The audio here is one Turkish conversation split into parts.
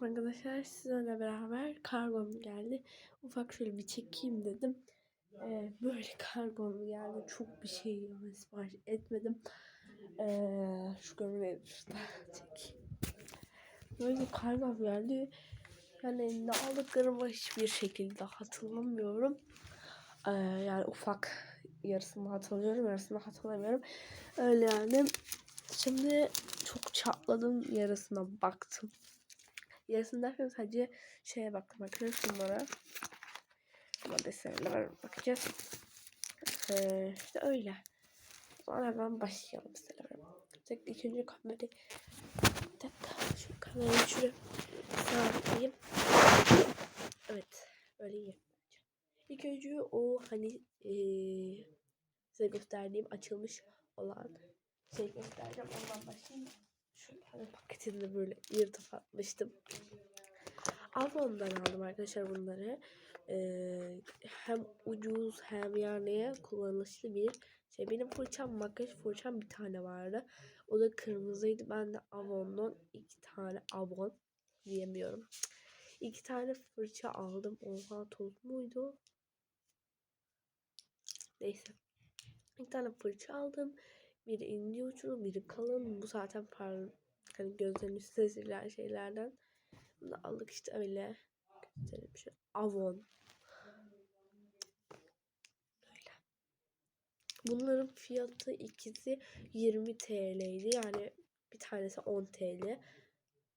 Merhaba arkadaşlar sizlerle beraber kargom geldi. Ufak şöyle bir çekeyim dedim. Ee, böyle kargom geldi. Çok bir şey yani sipariş etmedim. Ee, şu gömleği şurada çekeyim. Böyle kargom geldi. Yani ne aldıklarımı hiçbir şekilde hatırlamıyorum. Ee, yani ufak yarısını hatırlıyorum yarısını hatırlamıyorum. Öyle yani. Şimdi çok çatladım yarısına baktım. Yarısını derken sadece şeye baktım arkadaşlar şunlara. Ama desenler bakacağız. Ee, işte öyle. Sonra hemen başlayalım mesela. Tek ilk önce kamerayı bir dakika şu kamerayı şuraya sabitleyeyim. Evet öyle iyi. İlk önce o hani ee, size gösterdiğim açılmış olan şey göstereceğim. Ondan başlayayım. Şöyle hani paketinde böyle yırtıp atmıştım. Avon'dan aldım arkadaşlar bunları. Ee, hem ucuz hem yani kullanışlı bir şey. Benim fırçam makyaj fırçam bir tane vardı. O da kırmızıydı. Ben de Avon'dan iki tane Avon diyemiyorum. İki tane fırça aldım. Oha toz muydu? Neyse. Bir tane fırça aldım. Biri ince uçlu, biri kalın. Bu zaten par hani gözlerin üstüne sürülen şeylerden. Bunu da aldık işte öyle. Göstereyim şu Avon. Öyle. Bunların fiyatı ikisi 20 TL'ydi. Yani bir tanesi 10 TL.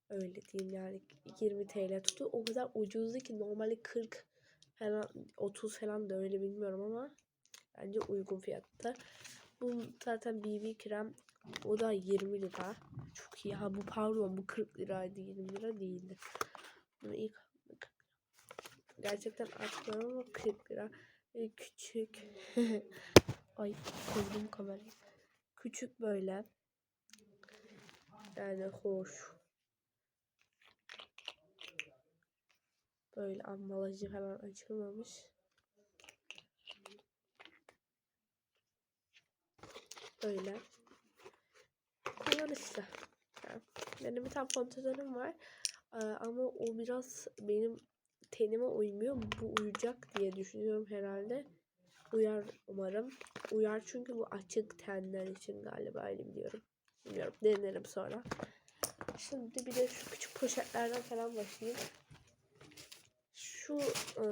Öyle diyeyim yani 20 TL tuttu. O kadar ucuzdu ki normalde 40 falan 30 falan da öyle bilmiyorum ama bence uygun fiyatta. Bu zaten BB krem. O da 20 lira. Çok iyi. Ha bu pardon bu 40 liraydı. 20 lira değildi. Bunu ilk gerçekten atmıyorum ama 40 lira. Ve küçük. Ay koydum kamerayı. Küçük böyle. Yani hoş. Böyle ambalajı falan açılmamış. Böyle. Kullanışlı. Yani benim bir tane pantolonum var. Ee, ama o biraz benim tenime uymuyor. Bu uyacak diye düşünüyorum herhalde. Uyar umarım. Uyar çünkü bu açık tenler için galiba öyle biliyorum. Bilmiyorum. Denerim sonra. Şimdi bir de şu küçük poşetlerden falan başlayayım. Şu e,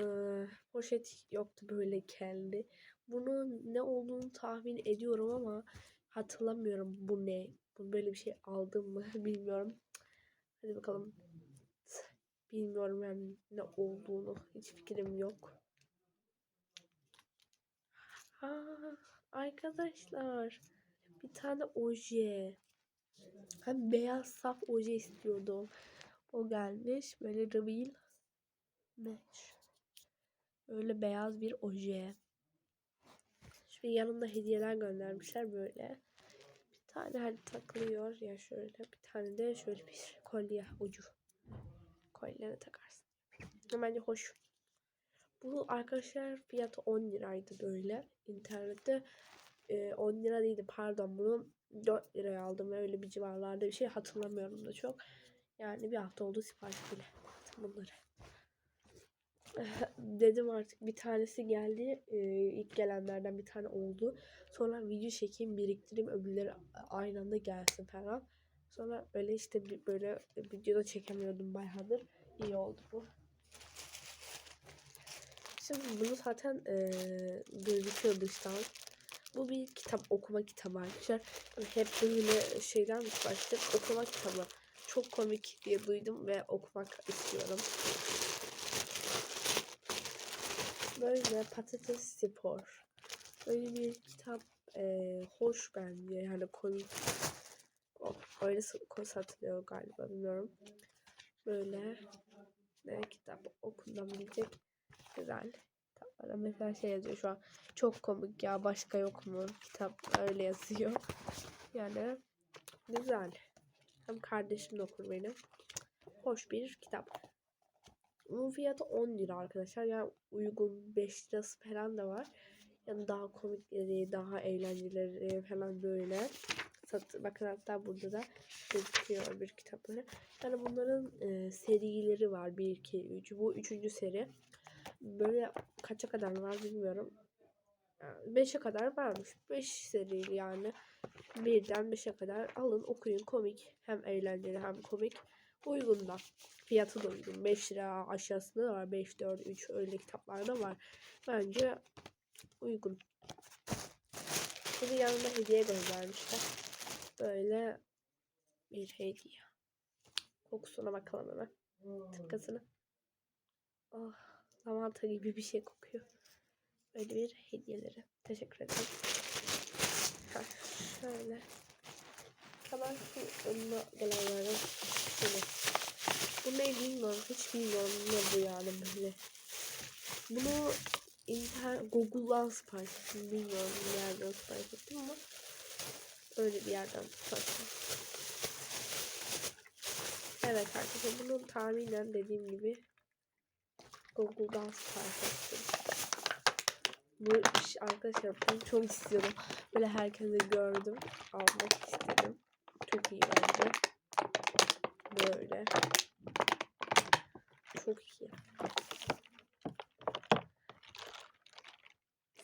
poşet yoktu böyle kendi. Bunun ne olduğunu tahmin ediyorum ama hatırlamıyorum bu ne. Bu böyle bir şey aldım mı bilmiyorum. Hadi bakalım. Bilmiyorum yani ne olduğunu. Hiç fikrim yok. Ha, arkadaşlar. Bir tane oje. Hem beyaz saf oje istiyordum. O gelmiş. Böyle reveal match. Öyle beyaz bir oje. Şimdi yanında hediyeler göndermişler böyle. Bir tane hani takılıyor ya şöyle. Bir tane de şöyle bir kolye ucu. Kolyene takarsın. Bence hoş. Bu arkadaşlar fiyatı 10 liraydı böyle. İnternette e, 10 lira değildi pardon bunu 4 liraya aldım ve öyle bir civarlarda bir şey hatırlamıyorum da çok. Yani bir hafta oldu sipariş bile. Bunları. dedim artık bir tanesi geldi. Ee, ilk gelenlerden bir tane oldu. Sonra video çekeyim biriktireyim öbürleri aynı anda gelsin falan. Sonra öyle işte bir böyle videoda çekemiyordum bayağıdır. İyi oldu bu. Şimdi bunu zaten e, gözüküyor dıştan. Bu bir kitap okuma kitabı arkadaşlar. Hep böyle şeyden başladık okuma kitabı. Çok komik diye duydum ve okumak istiyorum. Böyle patates spor. Böyle bir kitap e, hoş bence. Yani komik. Öyle satılıyor galiba bilmiyorum. Böyle ne kitap okunabilecek güzel kitaplar. Mesela şey yazıyor şu an çok komik ya başka yok mu kitap öyle yazıyor. Yani güzel. Hem kardeşim de okur benim. Hoş bir kitap. Bunun fiyatı 10 lira arkadaşlar. Yani uygun 5 lirası falan da var. Yani daha komikleri, daha eğlenceleri falan böyle. Sat, bakın hatta burada da gözüküyor bir kitapları. Yani bunların e, serileri var. 1, 2, 3. Bu üçüncü seri. Böyle kaça kadar var bilmiyorum. 5'e kadar varmış. 5 seri yani. Birden 5'e kadar alın okuyun komik. Hem eğlenceli hem komik. Uygun da. Fiyatı da uygun. 5 lira aşağısında da var. 5, 4, 3 öyle kitaplar da var. Bence uygun. Şimdi yanında hediye göndermişler. Böyle bir hediye. Kokusuna bakalım hemen. Tıkkasını. Oh, lavanta gibi bir şey kokuyor. Böyle bir hediyeleri. Teşekkür ederim. Ha, şöyle. Hemen şu önüne gelenlerden şöyle. Bu ne bilmiyorum. Hiç bilmiyorum ne bu yani böyle. Bunu internet Google'dan sipariş ettim. Bilmiyorum nereden sipariş ettim ama öyle bir yerden sipariş. Evet arkadaşlar bunu tahminen dediğim gibi Google'dan sipariş ettim. Bu iş arkadaşlar ben çok istiyordum. Böyle herkese gördüm. Almak istedim. Çok iyi bence. Böyle. Çok iyi.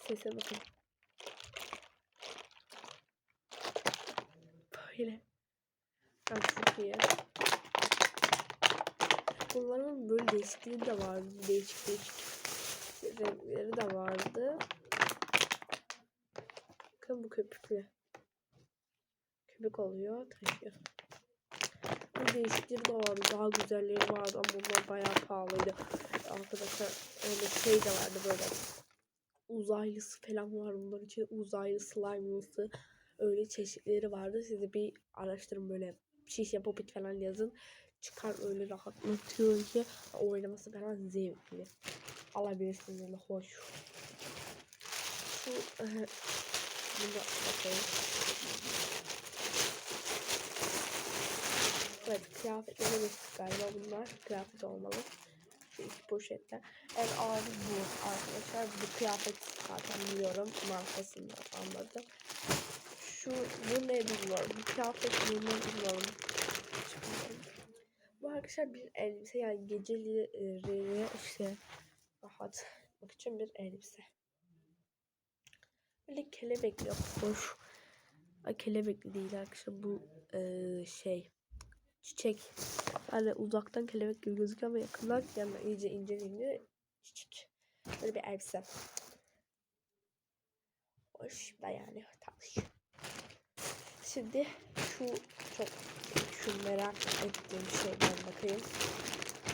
Sese bakın. Böyle. Ben çok iyi. Bunların böyle değişikliği de vardı. Değişik değişik renkleri de vardı. Bakın bu köpüklü. Köpük oluyor, taşıyor. Bu değişikleri de vardı. Daha güzelleri vardı ama bunlar bayağı pahalıydı. Arkadaşlar öyle şey de vardı böyle. Uzaylısı falan var bunların için. Uzaylı slime'lısı. Öyle çeşitleri vardı. Siz de bir araştırın böyle şişe popit falan yazın. Çıkar öyle rahatlatıyor ki oynaması falan zevkli. Alabilirsiniz öyle hoş. Şu Buna bakalım. Evet kıyafetleri de galiba bunlar kıyafet olmalı. Şu iki poşetler. En ağır bu arkadaşlar. Bu kıyafet zaten biliyorum. Markasını anladım. Şu bu ne bilmiyorum. Bu kıyafet ne bilmiyorum. Bu arkadaşlar bir elbise yani geceleri işte rahat bak için bir elbise. Böyle kelebekli hoş. Ay kelebekli değil arkadaşlar bu e, şey çiçek. Hani uzaktan kelebek gibi gözüküyor ama yakından yanına iyice inceleyince çiçek. Böyle bir elbise. Hoş da yani tatlış. Şimdi şu çok şu merak ettiğim şeyden bakayım.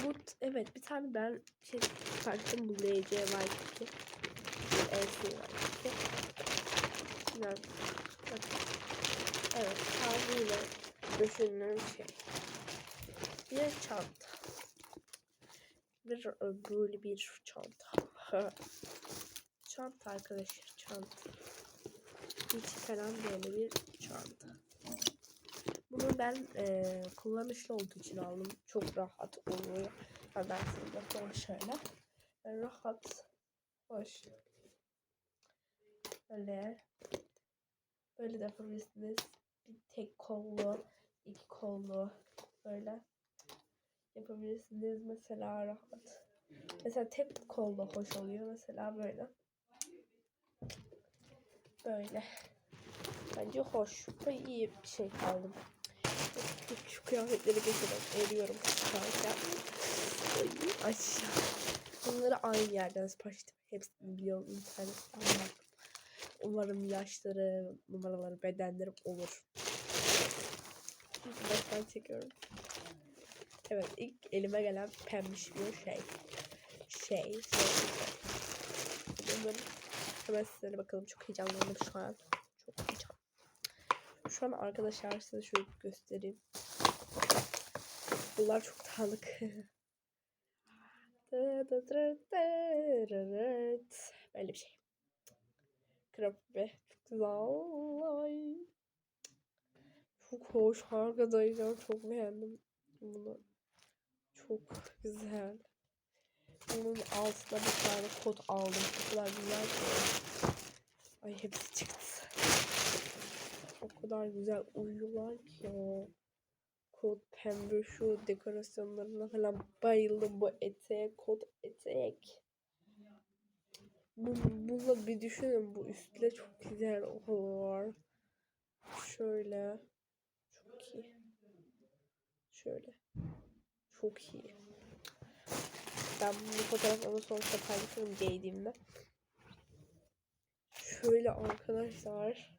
Bu evet bir tane ben şey farklı bu LC var ki. LC var ki. Evet tarzıyla düşündüğüm şey. Bir çanta. Bir böyle bir çanta. çanta arkadaşlar çanta. Hiç falan böyle bir çanta. Bunu ben e, kullanışlı olduğu için aldım. Çok rahat oluyor. Ben size bakıyorum şöyle. Rahat. Hoş. Böyle. Böyle de yapabilirsiniz. Bir tek kollu, iki kollu böyle yapabilirsiniz. Mesela rahat. Mesela tek kollu hoş oluyor. Mesela böyle. Böyle. Bence hoş. Ve iyi bir şey aldım. Şu kıyafetleri geçelim. Eriyorum. Aşağı. Bunları aynı yerden sipariş ettim. Hepsini biliyorum internetten. Umarım yaşları, numaraları, bedenleri olur. Baştan çekiyorum. Evet ilk elime gelen pembiş bir şey. Şey. şey. Bunları hemen sizlere bakalım. Çok heyecanlandım şu an. Çok heyecan. Şu an arkadaşlar size şöyle göstereyim. Bunlar çok dağınık. Böyle bir şey. Krep çok güzel. Çok hoş. Arkadaşlar çok beğendim bunu. Çok güzel. Bunun altında bir tane kot aldım. O kadar güzel. Ay hepsi çıktı. o kadar güzel uyuyorlar ki ya. Kot pembe şu dekorasyonlarına falan bayıldım bu eteğe. Kot etek. Bu, bunu bir düşünün bu üstle çok güzel olur. Şöyle. Şöyle. Çok iyi. Ben bu fotoğrafları sonuçta paylaşırım giydiğimde. Şöyle arkadaşlar.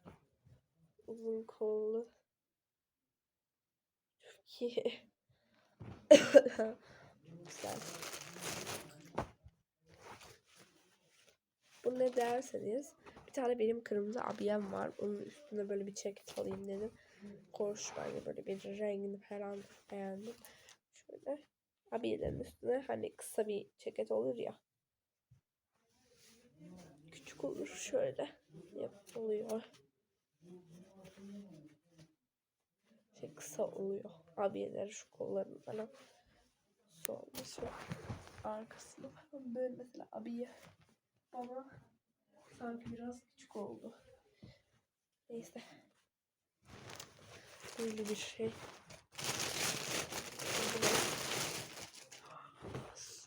Uzun kollu. Çok iyi. Güzel. Bu ne derseniz bir tane benim kırmızı abiyem var. Onun üstüne böyle bir ceket alayım dedim. Bence böyle bir rengini falan beğendim. Şöyle abiyelerin üstüne hani kısa bir ceket olur ya. Küçük olur şöyle yap oluyor. Şey kısa oluyor. Abiyeler şu kollarını falan. Solda şu arkasını falan böyle mesela abiye ama sanki biraz küçük oldu. Neyse. Böyle bir şey.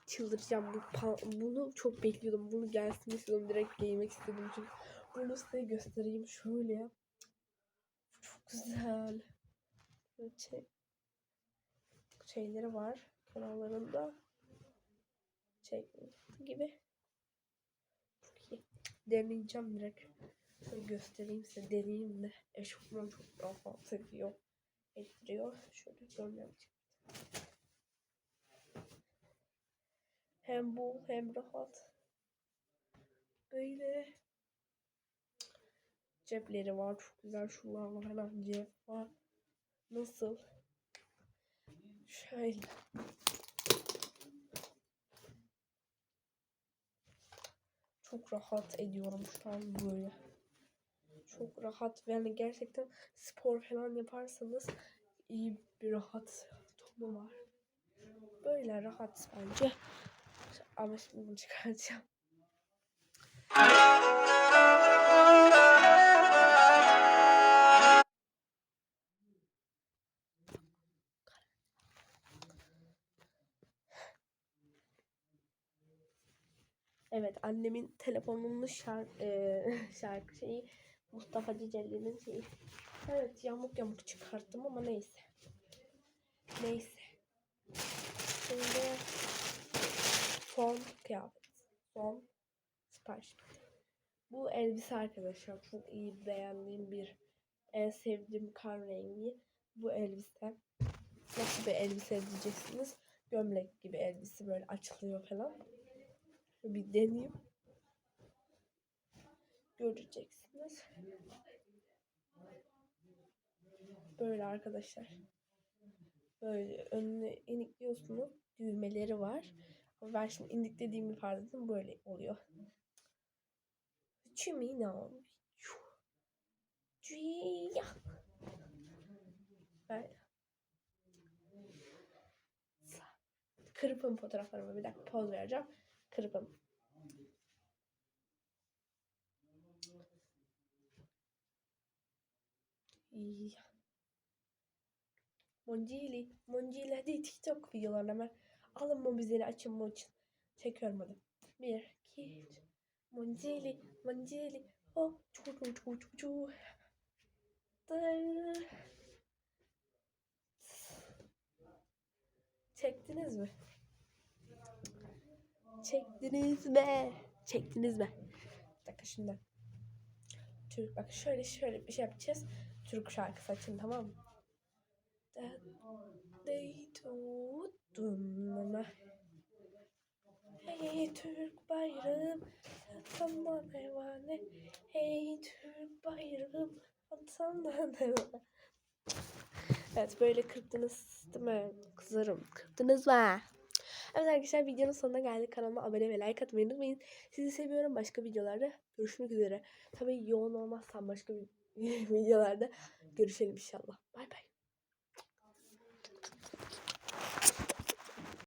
Çıldıracağım. Bu bunu çok bekliyordum. Bunu gelsin istedim. Direkt giymek istedim. Çünkü bunu size göstereyim. Şöyle. Çok güzel. Böyle şey, şeyleri var. Kenarlarında. Şey gibi. Çok iyi. Deneyeceğim direkt. Şöyle göstereyim size. Deneyeyim de. Eşofman çok daha seviyor. Ettiriyor. Şöyle görmüyorum. Hem bu hem rahat. Böyle cepleri var. Çok güzel şunlarla falan cep var. Nasıl? Şöyle. Çok rahat ediyorum şu an böyle. Çok rahat ve yani gerçekten spor falan yaparsanız iyi bir rahat tonu var. Böyle rahat bence. Ama şimdi bunu çıkartacağım. Evet annemin telefonunun şarkı, şarkı şeyi Mustafa Ceceli'nin şeyi. Evet yamuk yamuk çıkarttım ama neyse. Neyse. Şimdi son kıyafet. Son sipariş. Bu elbise arkadaşlar çok iyi beğendiğim bir en sevdiğim kan rengi. Bu elbise. Nasıl bir elbise diyeceksiniz. Gömlek gibi elbise böyle açılıyor falan. Bir deneyeyim. Göreceksiniz. Böyle arkadaşlar. Böyle önüne inikliyorsunuz. Düğmeleri var. Ama ben şimdi iniklediğim ifadedim böyle oluyor. Çimino. Cuya. Böyle. Kırpın fotoğraflarıma bir dakika poz vereceğim. Kırpın. Moncili, Moncili hadi TikTok videolarına hemen alın mobizleri açın mı için. Çekiyorum hadi. Bir, iki, üç. Moncili, Moncili. Oh, çu çu çu çu çu. Çektiniz mi? Çektiniz mi? Çektiniz mi? Bir dakika şimdi. Türk bak şöyle şöyle bir şey yapacağız. Türk şarkısı açın tamam mı? Hey Türk bayrağım Atandan evane Hey Türk bayrağım Atandan evane Evet böyle kırptınız değil mi? Kızarım. Kırptınız mı? Evet arkadaşlar videonun sonuna geldik. Kanalıma abone ve like atmayı unutmayın. Sizi seviyorum. Başka videolarda görüşmek üzere. Tabii yoğun olmazsam başka videolarda görüşelim inşallah. Bay bay.